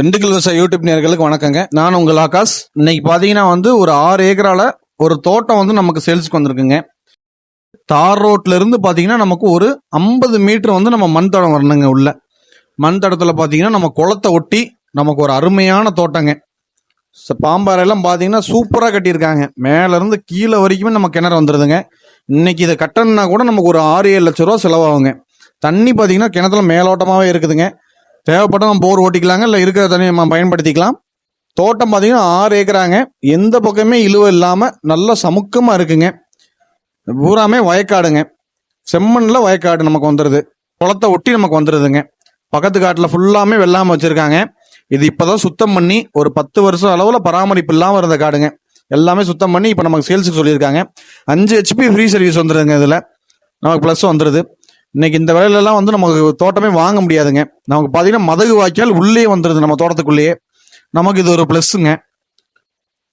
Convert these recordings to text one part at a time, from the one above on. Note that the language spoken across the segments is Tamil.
திண்டுக்கல் விவசாய யூடியூப் நேர்களுக்கு வணக்கங்க. நான் உங்கள் ஆகாஷ். இன்னைக்கு பார்த்தீங்கன்னா வந்து ஒரு ஆறு ஏக்கரால ஒரு தோட்டம் வந்து நமக்கு சேல்ஸ்க்கு வந்திருக்குங்க. தார் ரோட்ல இருந்து பார்த்தீங்கன்னா நமக்கு ஒரு ஐம்பது மீட்டர் வந்து நம்ம மண் தடம் வரணுங்க உள்ள. மண் தடத்தில் பார்த்தீங்கன்னா நம்ம குளத்தை ஒட்டி நமக்கு ஒரு அருமையான தோட்டங்க. பாம்பாறையெல்லாம் பார்த்தீங்கன்னா சூப்பராக கட்டியிருக்காங்க. மேல இருந்து கீழே வரைக்குமே நம்ம கிணறு வந்துடுதுங்க இன்னைக்கு இதை கட்டணும்னா கூட நமக்கு ஒரு ஆறு ஏழு லட்ச ரூபா செலவாகுங்க. தண்ணி பார்த்தீங்கன்னா கிணத்துல மேலோட்டமாகவே இருக்குதுங்க. தேவைப்பட்ட நம்ம போர் ஓட்டிக்கலாங்க இல்லை இருக்கிற தண்ணியை நம்ம பயன்படுத்திக்கலாம். தோட்டம் பார்த்தீங்கன்னா ஆறு ஏக்கராங்க. எந்த பக்கமே இழுவ இல்லாமல் நல்லா சமுக்கமாக இருக்குங்க. பூராமே வயக்காடுங்க. செம்மண்ணில் வயக்காடு நமக்கு வந்துடுது குளத்தை ஒட்டி நமக்கு வந்துடுதுங்க பக்கத்து காட்டில் ஃபுல்லாமே வெள்ளாமல் வச்சுருக்காங்க. இது இப்போதான் சுத்தம் பண்ணி ஒரு பத்து வருஷம் அளவில் பராமரிப்பு இல்லாமல் இருந்த காடுங்க. எல்லாமே சுத்தம் பண்ணி இப்போ நமக்கு சேல்ஸுக்கு சொல்லியிருக்காங்க. அஞ்சு ஹெச்பி ஃப்ரீ சர்வீஸ் வந்துடுதுங்க இதில். நமக்கு ப்ளஸ் வந்துடுது இன்னைக்கு இந்த வேலையிலலாம் வந்து நமக்கு தோட்டமே வாங்க முடியாதுங்க. நமக்கு பார்த்தீங்கன்னா மதகு வாய்க்கால் உள்ளே வந்துடுது நம்ம தோட்டத்துக்குள்ளேயே. நமக்கு இது ஒரு ப்ளஸ்ஸுங்க.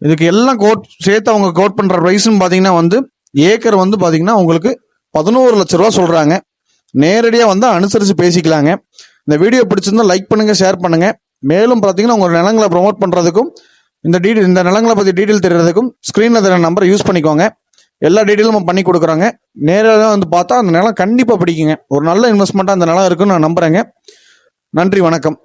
இதுக்கு எல்லாம் கோட் சேர்த்து அவங்க கோட் பண்ணுற ப்ரைஸுன்னு பார்த்தீங்கன்னா வந்து ஏக்கர் வந்து பார்த்தீங்கன்னா உங்களுக்கு பதினோரு லட்ச ரூபா சொல்கிறாங்க நேரடியாக வந்து அனுசரித்து பேசிக்கலாங்க. இந்த வீடியோ பிடிச்சிருந்தா லைக் பண்ணுங்க ஷேர் பண்ணுங்க. மேலும் பார்த்தீங்கன்னா உங்கள் நிலங்களை ப்ரோமோட் பண்ணுறதுக்கும் இந்த டீடெயில் இந்த நிலங்களை பற்றி டீட்டெயில் தெரியறதுக்கும் ஸ்க்ரீனில் தர நம்பரை யூஸ் பண்ணிக்கோங்க. எல்லா டீட்டெயிலும் நம்ம பண்ணி கொடுக்குறோங்க. நேராக வந்து பார்த்தா அந்த நிலம் கண்டிப்பாக பிடிக்குங்க. ஒரு நல்ல இன்வெஸ்ட்மெண்ட்டாக அந்த நிலம் இருக்குன்னு நான் நம்புகிறேங்க நன்றி வணக்கம்.